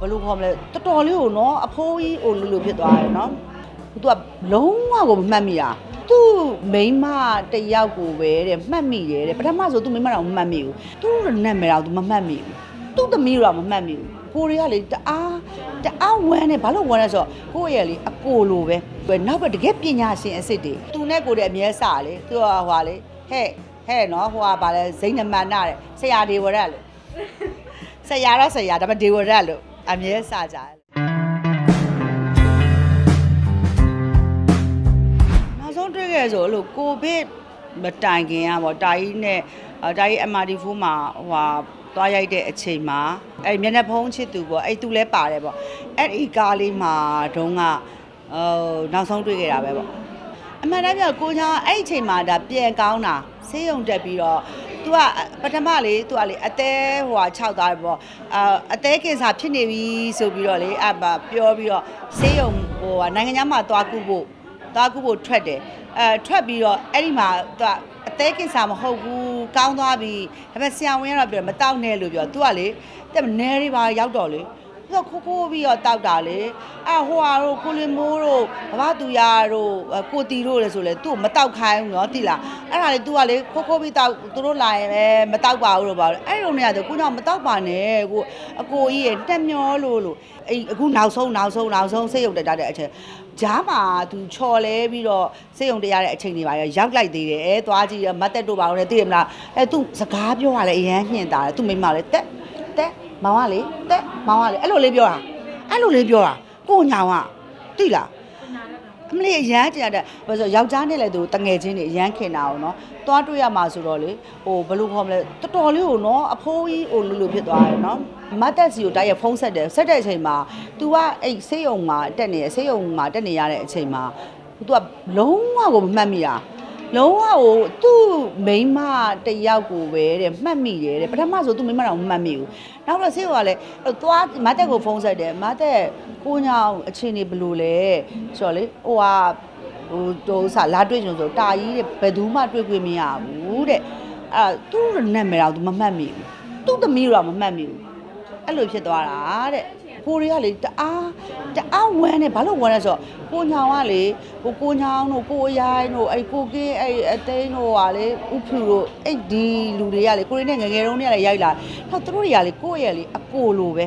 ဘယ်လိုခေါ်မလဲတော်တော်လေးကိုနော်အဖိုးကြီးဟိုလူလူဖြစ်သွားတယ်နော်သူကလုံးဝကိုမမှတ်မိတာသူ့မိန်းမတစ်ယောက်ကိုပဲတဲ့မှတ်မိတယ်တဲ့ပထမဆိုသူ့မိန်းမတော်မမှတ်မိဘူးသူ့နာမည်တော်သူမမှတ်မိဘူးသူ့သမီးတော်မမှတ်မိဘူးကိုရီးယားလေတအားတအားဝမ်းနေဘာလို့ဝမ်းလဲဆိုတော့ကိုယ့်ရဲ့လေအကိုလိုပဲပဲနောက်ပဲတကယ်ပညာရှင်အစ်စ်တွေသူနဲ့ကိုယ်တဲ့အမြဲစလေသူကဟွာလေဟဲ့ဟဲ့နော်ဟိုကဗာလဲဇိနမန္နတဲ့ဆရာဒေဝရက်လေဆရာတော့ဆရာဒါပေမဲ့ဒေဝရက်လို့ အမြဲစကြတယ်နောက်ဆုံးတွေ့ခဲ့ဆိုလို့ကိုဗစ်မတိုင်ခင်อ่ะဗောတာကြီးနဲ့အာတာကြီး MRT4 မှာဟိုဟာသွားရိုက်တဲ့အချိန်မှာအဲ့မျက်နှာဖုံးချစ်သူပေါ့အဲ့သူလဲပါတယ်ပေါ့အဲ့ဒီကားလေးမှာတုန်းကဟိုနောက်ဆုံးတွေ့ခဲ့တာပဲပေါ့အမှန်တမ်းပြောကိုချောင်းအဲ့ဒီအချိန်မှာဒါပြန်ကောင်းတာဆေးရုံတက်ပြီးတော့ သူကပထမလေသူကလေအသေးဟိုဟာ6သားပေါ့အာအသေးကင်ဆာဖြစ်နေပြီဆိုပြီးတော့လေအမပြောပြီးတော့ဆေးရုံဟိုဟာနိုင်ငံသားမှာသွားကုဖို့သွားကုဖို့ထွက်တယ်အဲထွက်ပြီးတော့အဲ့ဒီမှာသူကအသေးကင်ဆာမဟုတ်ဘူးကောင်းသွားပြီဒါပေမဲ့ဆရာဝန်ကတော့ပြောမတောက်နဲ့လို့ပြောသူကလေတက်နဲတွေပါရောက်တော့လေ ဆိုခိုးခိုးပြီးတော့တောက်တာလေအဲဟိုဟာတို့ကိုလင်မိုးတို့ဘဘသူရတို့အဲကိုတီတို့လေဆိုလေသူ့ကိုမတောက်ခိုင်းဘူးနော်တိလားအဲ့ဒါလေ तू ကလေခိုးခိုးပြီးတောက်သူတို့လာရင်ပဲမတောက်ပါဘူးလို့ပါလို့အဲ့လိုနေရတယ်ကိုကြောင့်မတောက်ပါနဲ့ကိုအကိုကြီးရဲ့တက်မျောလို့လို့အဲ့အခုနောက်ဆုံးနောက်ဆုံးနောက်ဆုံးစိတ်ရုပ်တက်တဲ့အချိန်ဂျားမှာသူချော်လဲပြီးတော့စိတ်ရုံတရားတဲ့အချိန်တွေပါရောရောက်လိုက်သေးတယ်အဲသွားကြည့်ရမတ်တက်တို့ပါဦးလေသိရမလားအဲသူစကားပြောရလဲအရန်ညှင်တာတယ်သူမိမလည်းတက်တက်မောင်ကလေတက် မောင်ကလေအဲ့လိုလေးပြောတာအဲ့လိုလေးပြောတာကိုညာကသိလားအမလေးအရန်တရားတဲ့ဘာလို့ဆိုယောက်ျားနဲ့လည်းသူတငယ်ချင်းတွေအရန်ခင်တာအောင်နော်သွားတွေ့ရမှာဆိုတော့လေဟိုဘယ်လိုခေါ်မလဲတော်တော်လေးကိုနော်အဖိုးကြီးဟိုလူလူဖြစ်သွားတယ်နော်မတ်တက်စီကိုတိုက်ရဖုံးဆက်တယ်ဆက်တဲ့အချိန်မှာ तू ကအဲ့ဆေးရုံမှာတက်နေဆေးရုံမှာတက်နေရတဲ့အချိန်မှာ तू ကလုံးဝကိုမမှတ်မိတာ လုံးဝကိုသူ့မိန်းမတစ်ယောက်ကိုပဲတဲ့မှတ်မိတယ်တဲ့ပထမဆိုသူ့မိန်းမတော်မမှတ်မိဘူးနောက်တော့ဆေးရုံကလည်းသွားမတ်တက်ကိုဖုန်းဆက်တယ်မတ်တက်ကိုညောင်အချင်းနေဘယ်လိုလဲဆိုတော့လေဟိုဟာဟိုတော့ဆာလာတွေ့ကြုံဆိုတာကြီးတဲ့ဘယ်သူမှတွေ့ခွင့်မရဘူးတဲ့အဲ့သူ့နာမည်တော့သူမမှတ်မိဘူးသူ့သမီးတော့မမှတ်မိဘူးအဲ့လိုဖြစ်သွားတာတဲ့ ကိုရီးယားလေတအားတအားဝမ်းနေဘာလို့ဝမ်းလဲဆိုတော့ကိုညောင်ကလေဟိုကိုညောင်တို့ကိုအရိုင်းတို့အဲ့ကိုကင်းအဲ့အသိန်းတို့ကလေဥဖြူတို့အဲ့ဒီလူတွေကလေကိုရီးနဲ့ငယ်ငယ်တုန်းကလည်းရိုက်လာတော့သူတို့တွေကလေကိုယ့်ရဲ့လေအကိုလိုပဲ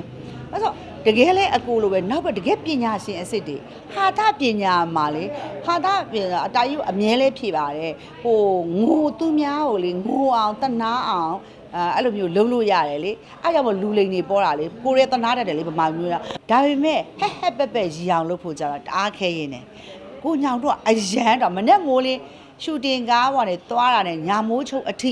အဲ့ဆိုတကယ်လဲအကိုလိုပဲနောက်ပဲတကယ်ပညာရှင်အစ်စ်တွေဟာတာပညာမှာလေဟာတာပညာအတားယူအမြဲလဲဖြေပါတယ်ဟိုငိုသူများကိုလေငိုအောင်တနာအောင် အဲအဲ့လိုမျိုးလုံးလို့ရတယ်လေအဲ့ကြောင့်မလူလိန်တွေပေါ်တာလေကိုရဲတနာတတ်တယ်လေဗမာမျိုးကဒါပေမဲ့ဟက်ဟက်ပက်ပက်ရီအောင်လုပ်ဖို့ကြတာတအားခဲရင်တယ်ကိုညောင်တော့အရန်တော့မနဲ့မိုးလေးရှူတင်ကားပေါ်နေသွားတာနဲ့ညာမိုးချုပ်အထိ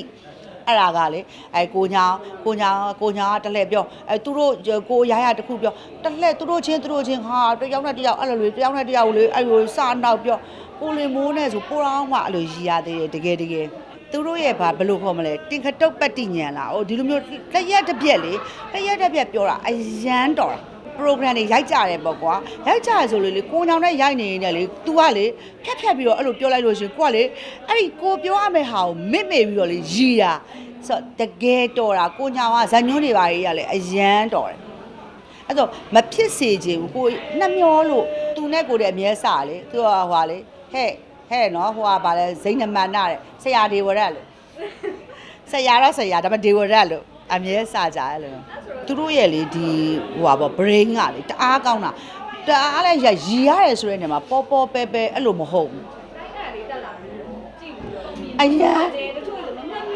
အဲ့ဒါကလေအဲကိုညာကိုညာကိုညာကတလှည့်ပြောအဲသူတို့ကိုရရတခုပြောတလှည့်သူတို့ချင်းသူတို့ချင်းဟာတယောက်နဲ့တယောက်အဲ့လိုလေတယောက်နဲ့တယောက်လေအဲ့လိုစနောက်ပြောကိုလင်မိုးနဲ့ဆိုပိုတော့မှအဲ့လိုရီရသေးတယ်တကယ်တကယ် သူတို့ရဲ့ဘာဘယ်လိုခေါ်မလဲတင်ခတုတ်ပတ္တိညံလားဟိုဒီလိုမျိုးတရက်တစ်ပြက်လေတရက်တစ်ပြက်ပြောတာအရန်တော်တာ program တွေရိုက်ကြတယ်ပေါ့ကွာရိုက်ကြရဆိုလေလေကိုညောင်နဲ့ရိုက်နေနေလေ तू ကလေဖြတ်ဖြတ်ပြီးတော့အဲ့လိုပြောလိုက်လို့ရှရင်ကိုကလေအဲ့ဒီကိုပြောရမယ့်ဟာကိုမစ်မေပြီးတော့လေရီတာဆိုတော့တကယ်တော်တာကိုညောင်ကဇာညွန်းတွေပါရေးရလေအရန်တော်တယ်အဲ့တော့မဖြစ်စေချင်ဘူးကိုနှမျောလို့သူနဲ့ကိုတဲ့အမြဲစလေသူကဟွာလေဟဲ့ ဟဲ့နော်ဟိုကဗာလဲဇိနမန္နတဲ့ဆရာဒေဝရက်လေဆရာတော့ဆရာဒါပေမဲ့ဒေဝရက်လို့အမြဲစကြတယ်လို့သူတို့ရဲ့လေဒီဟိုပါပေါ့ brain ကလေတအားကောင်းတာတအားလဲရရီရတယ်ဆိုတဲ့နေရာမှာပေါ်ပေါ်ပဲပဲအဲ့လိုမဟုတ်ဘူးအရာ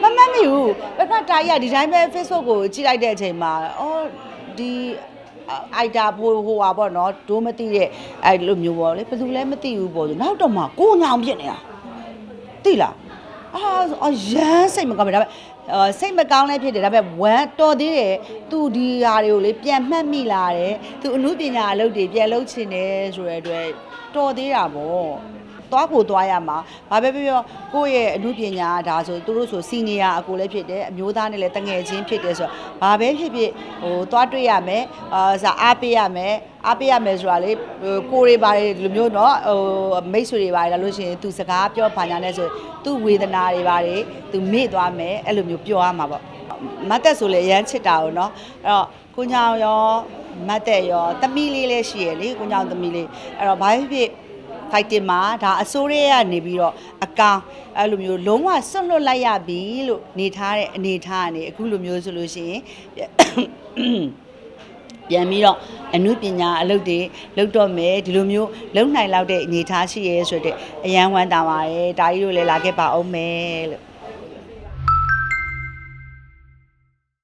မမမီဘူးပထမတားရဒီတိုင်းပဲ Facebook ကိုကြည့်လိုက်တဲ့အချိန်မှာအော်ဒီ အိုက်တာဟိုဟိုပါပေါ့နော်ဒိုးမသိတဲ့အဲ့လိုမျိုးပေါ့လေဘယ်သူလဲမသိဘူးပေါ့ဆိုနောက်တော့မှကိုညောင်ဖြစ်နေတာသိလားအာအရန်စိတ်မကောင်းဘူးဒါပေမဲ့အာစိတ်မကောင်းလည်းဖြစ်တယ်ဒါပေမဲ့ဝမ်းတော်သေးတယ်သူဒီဟာတွေကိုလေပြန်မှတ်မိလာတယ်သူအမှုပညာအလုပ်တွေပြန်လုပ်ချင်တယ်ဆိုတဲ့အတွက်တော်သေးတာပေါ့ သွားကိုသွားရမှာဘာပဲပြောပြောကိုယ့်ရဲ့အမှုပညာကဒါဆိုသူတို့ဆိုစီနီယာအကိုလည်းဖြစ်တယ်အမျိုးသားနဲ့လည်းတငယ်ချင်းဖြစ်တယ်ဆိုတော့ဘာပဲဖြစ်ဖြစ်ဟိုသွားတွေ့ရမယ်အာစာအားပေးရမယ်အားပေးရမယ်ဆိုတာလေဟိုကိုယ်တွေပါတယ်ဒီလိုမျိုးเนาะဟိုမိတ်ဆွေတွေပါတယ်လာလို့ရှိရင်သူစကားပြောပါညာနဲ့ဆိုသူဝေဒနာတွေပါတယ်သူမေ့သွားမယ်အဲ့လိုမျိုးပြောရမှာပေါ့မတ်တက်ဆိုလေအရန်ချစ်တာ哦เนาะအဲ့တော့ကိုညာရော မတ်တဲ့ရောသမီးလေးလည်းရှိရလေကိုညောင်သမီးလေးအဲ့တော့ဘာဖြစ်ဖြစ် fighting မှာဒါအစိုးရကနေပြီးတော့အကောင်အဲ့လိုမျိုးလုံးဝဆွတ်လွတ်လိုက်ရပြီလို့နေထားတဲ့အနေထားကနေအခုလိုမျိုးဆိုလို့ရှိရင်ပြန်ပြီးတော့အမှုပညာအလုပ်တွေလုပ်တော့မယ်ဒီလိုမျိုးလုံနိုင်လောက်တဲ့အနေထားရှိရဲဆိုတဲ့အရန်ဝမ်းတာပါတယ်ဒါကြီးတို့လည်းလာခဲ့ပါအောင်မယ်လို့